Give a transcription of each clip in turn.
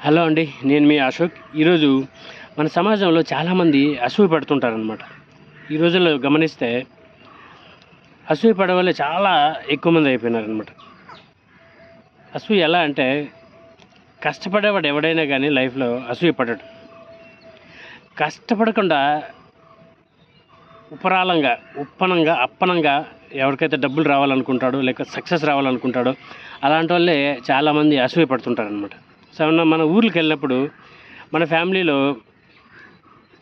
Hello అండి నేను మీ అశోక్. ఈరోజు మన సమాజంలో చాలామంది అసూయ పడుతుంటారనమాట ఈ రోజుల్లో గమనిస్తే అసూయ పడే చాలా ఎక్కువ మంది అయిపోయినారనమాట అసూయ ఎలా అంటే కష్టపడేవాడు ఎవడైనా కానీ లైఫ్లో అసూయ పడడు. కష్టపడకుండా ఉపరాలంగా ఉప్పనంగా అప్పనంగా ఎవరికైతే డబ్బులు రావాలనుకుంటాడో లేక సక్సెస్ రావాలనుకుంటాడో అలాంటి వాళ్ళే చాలామంది అసూయ పడుతుంటారనమాట సో మన- మన ఊర్లకు వెళ్ళినప్పుడు మన ఫ్యామిలీలో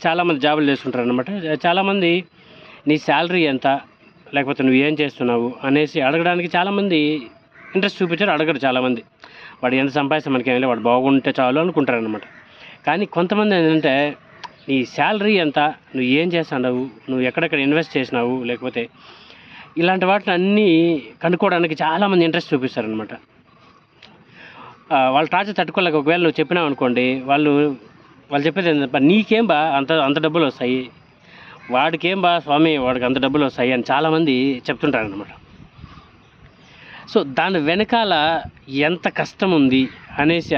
చాలామంది జాబులు చేస్తుంటారు అనమాట చాలామంది నీ శాలరీ ఎంత లేకపోతే నువ్వు ఏం చేస్తున్నావు అనేసి అడగడానికి చాలామంది ఇంట్రెస్ట్ చూపించారు అడగరు చాలామంది. వాడు ఎంత సంపాదిస్తే మనకి ఏమైనా వాడు బాగుంటే చాలు అనుకుంటారు అనమాట కానీ కొంతమంది ఏంటంటే నీ శాలరీ ఎంత నువ్వు ఏం చేస్తున్నావు నువ్వు ఎక్కడెక్కడ ఇన్వెస్ట్ చేసినావు లేకపోతే ఇలాంటి వాటిని అన్నీ కనుక్కోవడానికి చాలామంది ఇంట్రెస్ట్ చూపిస్తారనమాట వాళ్ళ టార్చర్ తట్టుకోలేక ఒకవేళ నువ్వు చెప్పినావు అనుకోండి వాళ్ళు వాళ్ళు చెప్పేది ఏంటంటే నీకేం బా అంత అంత డబ్బులు వస్తాయి వాడికేం బా స్వామి వాడికి అంత డబ్బులు వస్తాయి అని చాలామంది చెప్తుంటారు అనమాట సో దాని వెనకాల ఎంత కష్టం ఉంది అనేసి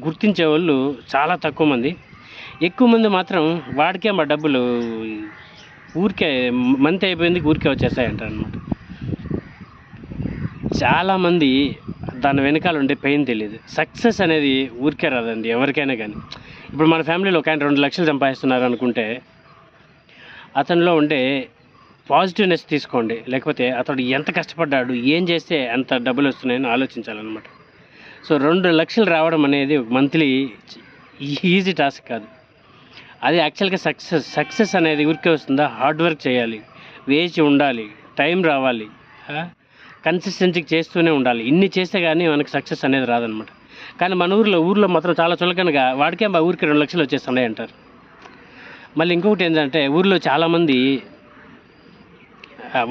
గుర్తించే వాళ్ళు చాలా తక్కువ మంది. ఎక్కువ మంది మాత్రం వాడికేం బా డబ్బులు ఊరికే మంత్ అయిపోయింది ఊరికే వచ్చేస్తాయంట అనమాట చాలామంది దాని వెనకాల ఉండే పెయిన్ తెలియదు సక్సెస్ అనేది ఊరికే రాదండి ఎవరికైనా కానీ ఇప్పుడు మన ఫ్యామిలీలో ఒక ఆయన రెండు లక్షలు సంపాదిస్తున్నారు అనుకుంటే అతనిలో ఉండే పాజిటివ్నెస్ తీసుకోండి. లేకపోతే అతడు ఎంత కష్టపడ్డాడు ఏం చేస్తే అంత డబ్బులు వస్తున్నాయని ఆలోచించాలన్నమాట. సో రెండు లక్షలు రావడం అనేది మంత్లీ ఈజీ టాస్క్ కాదు. అది యాక్చువల్గా సక్సెస్ సక్సెస్ అనేది ఊరికే వస్తుందా? హార్డ్ వర్క్ చేయాలి వేచి ఉండాలి టైం రావాలి. కన్సిస్టెన్సీకి చేస్తూనే ఉండాలి. ఇన్ని చేస్తే కానీ మనకి సక్సెస్ అనేది రాదనమాట కానీ మన ఊర్లో ఊర్లో మాత్రం చాలా చులకనగా వాడికే మా ఊరికి రెండు లక్షలు వచ్చేస్తున్నాయి అంటారు. మళ్ళీ ఇంకొకటి ఏంటంటే ఊర్లో చాలామంది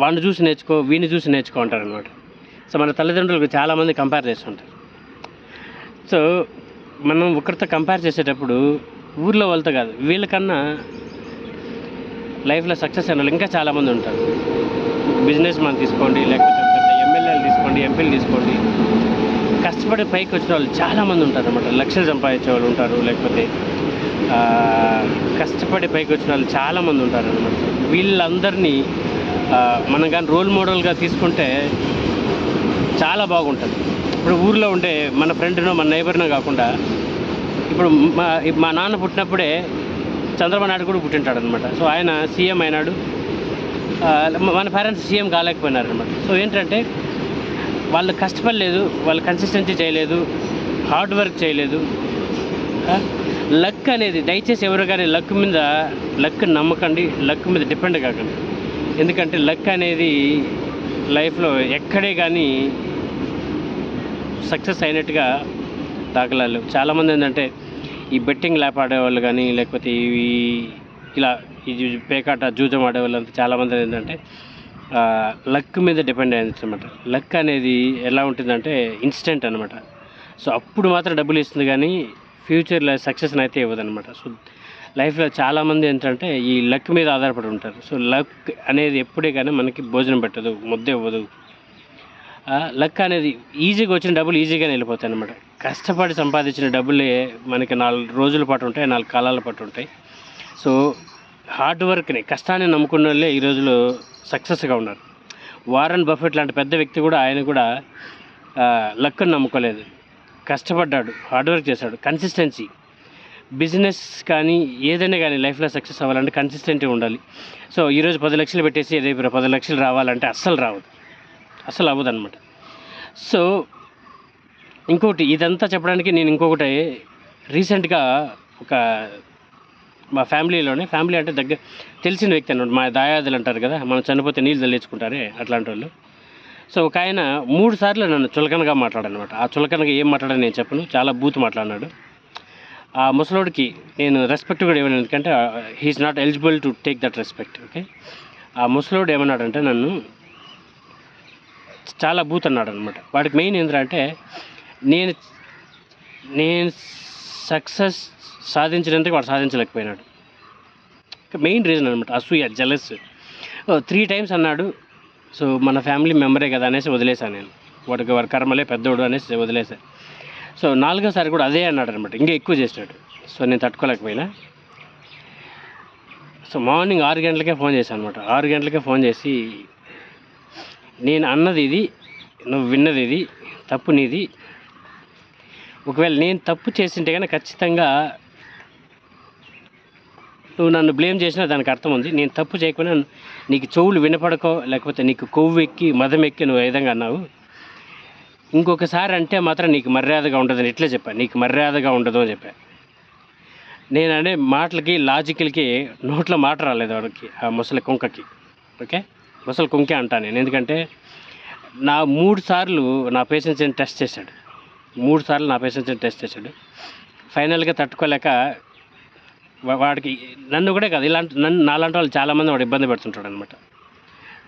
వాడిని చూసి నేర్చుకో వీడిని చూసి నేర్చుకో అంటారు అనమాట సో మన తల్లిదండ్రులకు చాలామంది కంపేర్ చేస్తుంటారు సో మనం ఒకరితో కంపేర్ చేసేటప్పుడు ఊర్లో వాళ్ళతో కాదు వీళ్ళకన్నా లైఫ్లో సక్సెస్ అయిన వాళ్ళు ఇంకా చాలామంది ఉంటారు. బిజినెస్ మనం తీసుకోండి లేకపోతే తీసుకోండి ఎంపీలు తీసుకోండి. కష్టపడి పైకి వచ్చిన వాళ్ళు చాలామంది ఉంటారు అనమాట లక్షలు సంపాదించే వాళ్ళు ఉంటారు లేకపోతే కష్టపడి పైకి వచ్చిన వాళ్ళు చాలామంది ఉంటారు అనమాట వీళ్ళందరినీ మనం కానీ రోల్ మోడల్గా తీసుకుంటే చాలా బాగుంటుంది. ఇప్పుడు ఊర్లో ఉండే మన ఫ్రెండ్నో మన నైబర్నో కాకుండా ఇప్పుడు మా మా నాన్న పుట్టినప్పుడే చంద్రబాబు నాయుడు కూడా పుట్టింటాడు అనమాట సో ఆయన సీఎం అయినాడు. మన పేరెంట్స్ సీఎం కాలేకపోయినారు అనమాట సో ఏంటంటే వాళ్ళు కష్టపడలేదు వాళ్ళు కన్సిస్టెన్సీ చేయలేదు హార్డ్ వర్క్ చేయలేదు. లక్ అనేది దయచేసి ఎవరు కానీ లక్ మీద లక్ నమ్మకండి లక్ మీద డిపెండ్ కాకండి. ఎందుకంటే లక్ అనేది లైఫ్లో ఎక్కడే కానీ సక్సెస్ అయినట్టుగా దాఖలాలు చాలామంది ఏంటంటే ఈ బెట్టింగ్ ల్యాప్ ఆడేవాళ్ళు కానీ లేకపోతే ఇవి ఇలా ఈ పేకాట జూజం ఆడేవాళ్ళు అంతా చాలామంది ఏంటంటే లక్ మీద డిపెండ్ అయింది అనమాట లక్ అనేది ఎలా ఉంటుందంటే ఇన్స్టెంట్ అనమాట సో అప్పుడు మాత్రం డబ్బులు ఇస్తుంది కానీ ఫ్యూచర్లో సక్సెస్ని అయితే ఇవ్వదనమాట సో లైఫ్లో చాలామంది ఏంటంటే ఈ లక్ మీద ఆధారపడి ఉంటారు. సో లక్ అనేది ఎప్పుడే కానీ మనకి భోజనం పెట్టదు ముద్ద ఇవ్వదు. లక్ అనేది ఈజీగా వచ్చిన డబ్బులు ఈజీగానే వెళ్ళిపోతాయి అనమాట కష్టపడి సంపాదించిన డబ్బులే మనకి నాలుగు రోజుల పాటు ఉంటాయి నాలుగు కాలాల పాటు ఉంటాయి. సో హార్డ్ వర్క్ని కష్టాన్ని నమ్ముకున్న వాళ్ళే ఈ రోజులో సక్సెస్గా ఉన్నారు. వారన్ బఫెట్ లాంటి పెద్ద వ్యక్తి కూడా ఆయన కూడా లక్ను నమ్ముకోలేదు. కష్టపడ్డాడు హార్డ్ వర్క్ చేశాడు. కన్సిస్టెన్సీ. బిజినెస్ కానీ ఏదైనా కానీ లైఫ్లో సక్సెస్ అవ్వాలంటే కన్సిస్టెంట్గా ఉండాలి. సో ఈరోజు పది లక్షలు పెట్టేసి రేపు పది లక్షలు రావాలంటే అస్సలు రావద్దు అస్సలు అవ్వదు అనమాట సో ఇంకోటి ఇదంతా చెప్పడానికి నేను ఇంకొకటి రీసెంట్గా ఒక మా ఫ్యామిలీలోనే ఫ్యామిలీ అంటే దగ్గర తెలిసిన వ్యక్తి అన్నమాట. మా దాయాదులు అంటారు కదా మనం చనిపోతే నీళ్ళు తల్లించుకుంటారే అట్లాంటి వాళ్ళు సో ఒక ఆయన మూడు సార్లు నన్ను చులకనగా మాట్లాడనమాట ఆ చులకనగా ఏం మాట్లాడని నేను చెప్పను చాలా బూత్ మాట్లాడినాడు. ఆ ముసలోడికి నేను రెస్పెక్ట్ కూడా ఇవ్వను ఎందుకంటే he is not eligible to take that respect okay ఆ ముసలోడు ఏమన్నాడంటే నన్ను చాలా బూత్ అన్నాడు అనమాట వాడికి మెయిన్ ఏంటంటే నేను నేను సక్సెస్ సాధించినందుకు వాడు సాధించలేకపోయినాడు. మెయిన్ రీజన్ అనమాట అసూయ జలస్ త్రీ టైమ్స్ అన్నాడు సో మన ఫ్యామిలీ మెంబరే కదా అనేసి వదిలేశాను నేను. వాడికి వాడి కర్మలే పెద్దోడు అనేసి వదిలేశాను సో నాలుగోసారి కూడా అదే అన్నాడు అనమాట ఇంకా ఎక్కువ చేసినాడు సో నేను తట్టుకోలేకపోయినా. సో మార్నింగ్ ఆరు గంటలకే ఫోన్ చేశాను అనమాట ఆరు గంటలకే ఫోన్ చేసి నేను అన్నది ఇది నువ్వు విన్నది ఇది తప్పు నీది. ఒకవేళ నేను తప్పు చేసింటే కనుక ఖచ్చితంగా నువ్వు నన్ను బ్లేమ్ చేసినా దానికి అర్థం ఉంది. నేను తప్పు చేయకుండా నీకు చెవులు వినపడకో లేకపోతే నీకు కొవ్వు ఎక్కి మదం ఎక్కి నువ్వు ఏ విధంగా అన్నావు? ఇంకొకసారి అంటే మాత్రం నీకు మర్యాదగా ఉండదని ఇట్లా చెప్పాను నీకు మర్యాదగా ఉండదు అని చెప్పా. నేను అనే మాటలకి లాజికల్కి నోట్లో మాట రాలేదు వాడికి ఆ ముసలి కుంకకి. ఓకే? ముసలి కుంకే అంటా నేను. ఎందుకంటే నా మూడు సార్లు నా పేషెన్స్ని టెస్ట్ చేశాడు. మూడు సార్లు నా పేషెన్స్ని టెస్ట్ చేశాడు. ఫైనల్గా తట్టుకోలేక వాడికి నన్ను కూడా కాదు ఇలాంటి నన్ను నాలాంటి వాళ్ళు చాలామంది వాడు ఇబ్బంది పెడుతుంటాడు అనమాట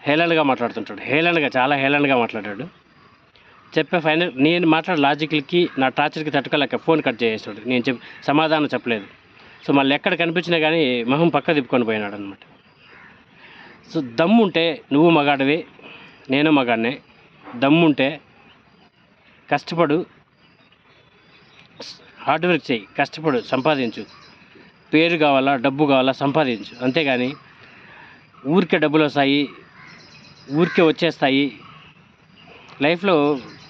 హేళనగా మాట్లాడుతుంటాడు. హేళనగా చాలా హేళనగా మాట్లాడాడు. చెప్పే ఫైనల్ నేను మాట్లాడే లాజికల్కి నా టార్చర్కి తట్టుకోలేక ఫోన్ కట్ చేసేసాడు. నేను చెప్ సమాధానం చెప్పలేదు. సో మళ్ళీ ఎక్కడ కనిపించినా కానీ మొహం పక్క తిప్పుకొని పోయినాడు అనమాట సో దమ్ముంటే నువ్వు మగాడివి నేను మగాడినే. దమ్ముంటే కష్టపడు హార్డ్ వర్క్ చేయి కష్టపడు సంపాదించు. పేరు కావాలా డబ్బు కావాలా సంపాదించు. అంతేగాని ఊరికే డబ్బులు వస్తాయి ఊరికే వచ్చేస్తాయి. లైఫ్లో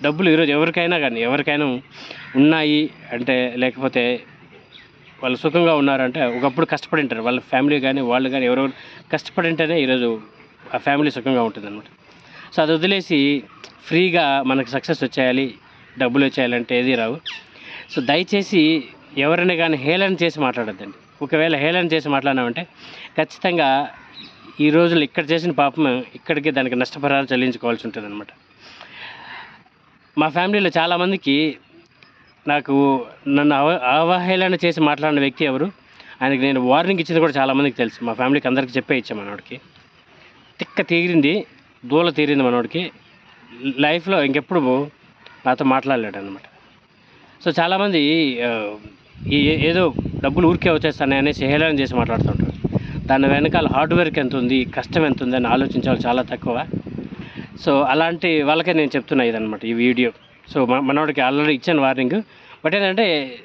డబ్బులు ఈరోజు ఎవరికైనా కానీ ఎవరికైనా ఉన్నాయి అంటే లేకపోతే వాళ్ళు సుఖంగా ఉన్నారంటే ఒకప్పుడు కష్టపడి ఉంటారు. వాళ్ళ ఫ్యామిలీ కానీ వాళ్ళు కానీ ఎవరెవరు కష్టపడి ఉంటేనే ఈరోజు ఆ ఫ్యామిలీ సుఖంగా ఉంటుంది అనమాట సో అది వదిలేసి ఫ్రీగా మనకు సక్సెస్ వచ్చేయాలి డబ్బులు వచ్చేయాలంటే ఏది రావు. సో దయచేసి ఎవరిని కానీ హేళన చేసి మాట్లాడద్దండి. ఒకవేళ హేళన చేసి మాట్లాడినామంటే ఖచ్చితంగా ఈ రోజులు ఇక్కడ చేసిన పాపం ఇక్కడికి దానికి నష్టపరాలు చెల్లించుకోవాల్సి ఉంటుంది అనమాట మా ఫ్యామిలీలో చాలామందికి నాకు నన్ను అవ అవహేళన చేసి మాట్లాడిన వ్యక్తి ఎవరు? ఆయనకి నేను వార్నింగ్ ఇచ్చింది కూడా చాలామందికి తెలుసు. మా ఫ్యామిలీకి అందరికీ చెప్పే ఇచ్చాం మనోడికి. తిక్క తీరింది దూల తీరింది మనోడికి. లైఫ్లో ఇంకెప్పుడు నాతో మాట్లాడలేడు అనమాట సో చాలామంది ఏదో డబ్బులు ఊరికే వచ్చేస్తాయి అనేసి హేళన చేసి మాట్లాడుతుంటారు. దాని వెనకాల హార్డ్ వర్క్ ఎంత ఉంది కష్టం ఎంత ఉంది అని ఆలోచించాలి చాలా తక్కువ. సో అలాంటి వాళ్ళకే నేను చెప్తున్నా ఇదనమాట ఈ వీడియో. సో మనవాడికి మనోడికి ఆల్రెడీ ఇచ్చాను వార్నింగ్ బట్ ఏంటంటే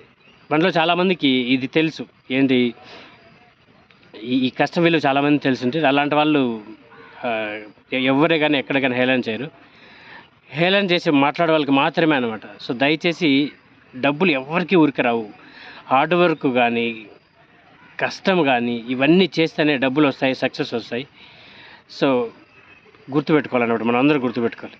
మనలో చాలామందికి ఇది తెలుసు. ఏంటి? ఈ ఈ కష్టం విలువ చాలామంది తెలుసుంటే అలాంటి వాళ్ళు ఎవరే కానీ ఎక్కడ కానీ హేళన చేయరు. హేళన చేసి మాట్లాడే వాళ్ళకి మాత్రమే అనమాట సో దయచేసి డబ్బులు ఎవరికి ఊరికి రావు. హార్డ్ వర్క్ కానీ కష్టం కానీ ఇవన్నీ చేస్తేనే డబ్బులు వస్తాయి సక్సెస్ వస్తాయి. సో గుర్తుపెట్టుకోవాలన్నమాట మనం అందరూ గుర్తుపెట్టుకోవాలి.